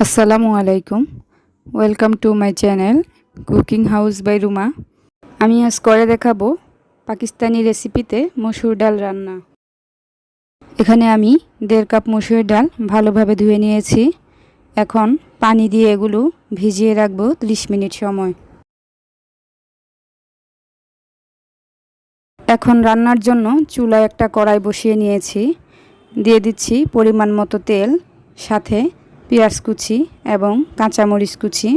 আসসালামু আলাইকুম। Welcome to my channel cooking house by Ruma আমি আজ করে দেখাবো পাকিস্তানি রেসিপিতে মসুর ডাল রান্না। এখানে আমি দেড় কাপ মসুর ডাল ভালোভাবে ধুয়ে নিয়েছি। এখন পানি দিয়ে এগুলো ভিজিয়ে রাখব 30 মিনিট সময়। এখন রান্নার জন্য চুলায় একটা কড়াই বসিয়ে নিয়েছি। দিয়ে দিচ্ছি পরিমাণ মতো তেল, সাথে পেঁয়াজ কুচি এবং কাঁচামরিচ কুচি।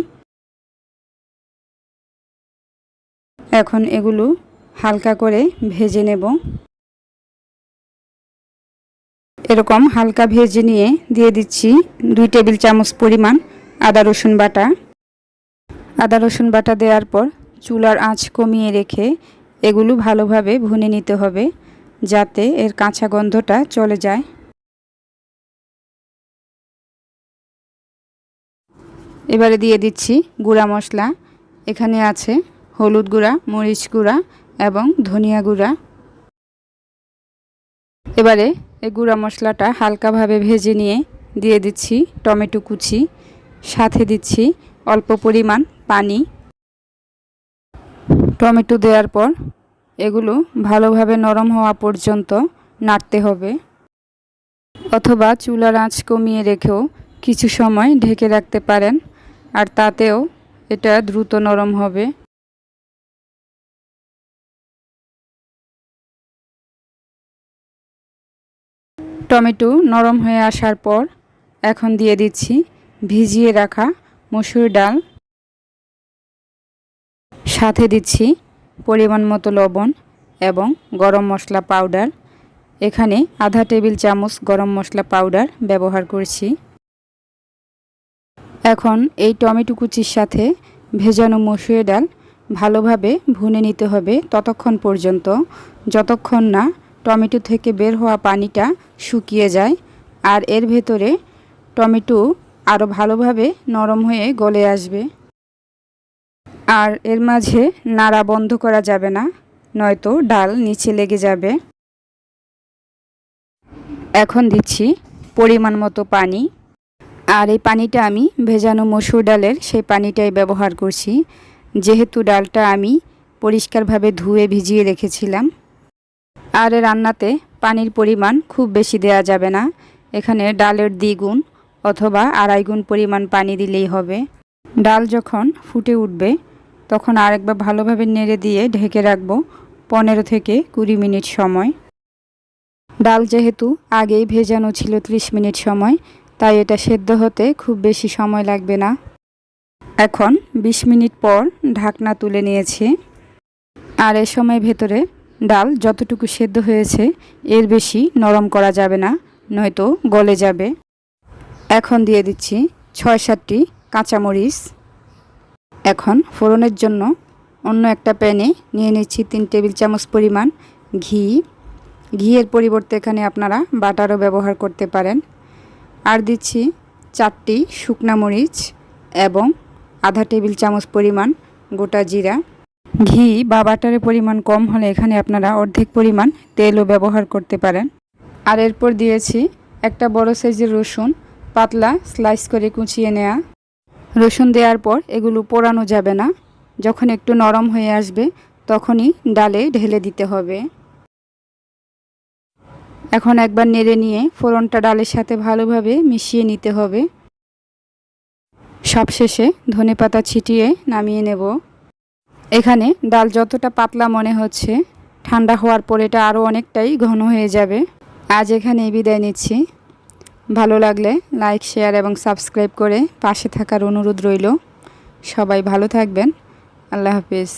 এখন এগুলো হালকা করে ভেজে নেব। এরকম হালকা ভেজে নিয়ে দিয়ে দিচ্ছি দুই টেবিল চামচ পরিমাণ আদা রসুন বাটা। আদা রসুন বাটা দেওয়ার পর চুলার আঁচ কমিয়ে রেখে এগুলো ভালোভাবে ভুনে নিতে হবে যাতে এর কাঁচা গন্ধটা চলে যায়। এবারে দিয়ে দিচ্ছি গুঁড়া মশলা। এখানে আছে হলুদ গুঁড়া, মরিচ গুঁড়া এবং ধনিয়া গুঁড়া। এবারে এই গুঁড়া মশলাটা হালকাভাবে ভেজে নিয়ে দিয়ে দিচ্ছি টমেটো কুচি। সাথে দিচ্ছি অল্প পরিমাণ পানি। টমেটো দেওয়ার পর এগুলো ভালোভাবে নরম হওয়া পর্যন্ত নাড়তে হবে। অথবা চুলার আঁচ কমিয়ে রেখেও কিছু সময় ঢেকে রাখতে পারেন। আর তাতেও এটা দ্রুত নরম হবে। টমেটো নরম হয়ে আসার পর এখন দিয়ে দিচ্ছি ভিজিয়ে রাখা মসুর ডাল। সাথে দিচ্ছি পরিমাণ মতো লবণ এবং গরম মশলা পাউডার। এখানে আধা টেবিল চামচ গরম মশলা পাউডার ব্যবহার করছি। এখন এই টমেটো কুচির সাথে ভেজানো মসুর ডাল ভালোভাবে ভুনে নিতে হবে ততক্ষণ পর্যন্ত। যতক্ষণ না টমেটো থেকে বের হওয়া পানিটা শুকিয়ে যায় আর এর ভেতরে টমেটো আরও ভালোভাবে নরম হয়ে গলে আসবে। আর এর মাঝে নাড়া বন্ধ করা যাবে না, নয়তো ডাল নিচে লেগে যাবে। এখন দিচ্ছি পরিমাণ মতো পানি। আর এই পানিটা আমি ভেজানো মসুর ডালের সেই পানিটাই ব্যবহার করছি। যেহেতু ডালটা আমি পরিষ্কারভাবে ধুয়ে ভিজিয়ে রেখেছিলাম। আর রান্নাতে পানির পরিমাণ খুব বেশি দেয়া যাবে না। এখানে ডালের দ্বিগুণ অথবা আড়াই গুণ পরিমাণ পানি দিলেই হবে। ডাল যখন ফুটে উঠবে, তখন আরেকবার ভালোভাবে নেড়ে দিয়ে ঢেকে রাখব পনেরো থেকে কুড়ি মিনিট সময়। ডাল যেহেতু আগেই ভেজানো ছিল 30 মিনিট সময় তাই এটা সেদ্ধ হতে খুব বেশি সময় লাগবে না। এখন ২০ মিনিট পর ঢাকনা তুলে নিয়েছি। আর এ সময় ভেতরে ডাল যতটুকু সেদ্ধ হয়েছে, এর বেশি নরম করা যাবে না, নয়তো গলে যাবে। এখন দিয়ে দিচ্ছি ছয় সাতটি কাঁচামরিচ। এখন ফোড়নের জন্য অন্য একটা প্যানে নিয়ে নিচ্ছি তিন টেবিল চামচ পরিমাণ ঘি। ঘিয়ের পরিবর্তে এখানে আপনারা বাটারও ব্যবহার করতে পারেন। আর দিচ্ছি চারটি শুকনা মরিচ এবং আধা টেবিল চামচ পরিমাণ গোটা জিরা। ঘি বা বাটারের পরিমাণ কম হলে এখানে আপনারা অর্ধেক পরিমাণ তেলও ব্যবহার করতে পারেন। আর এরপর দিয়েছি একটা বড় সাইজের রসুন, পাতলা স্লাইস করে কুচিয়ে নেওয়া রসুন দেওয়ার পর এগুলো পোড়ানো যাবে না। যখন একটু নরম হয়ে আসবে, তখনই ডালে ঢেলে দিতে হবে। এখন একবার নেড়ে নিয়ে ফোড়নটা ডালের সাথে ভালোভাবে মিশিয়ে নিতে হবে। সবশেষে ধনে পাতা ছিটিয়ে নামিয়ে নেব। এখানে ডাল যতটা পাতলা মনে হচ্ছে, ঠান্ডা হওয়ার পর এটা আরও অনেকটাই ঘন হয়ে যাবে। আজ এখানে বিদায় নিচ্ছি। ভালো লাগলে লাইক, শেয়ার এবং সাবস্ক্রাইব করে পাশে থাকার অনুরোধ রইল। সবাই ভালো থাকবেন। আল্লাহ হাফিজ।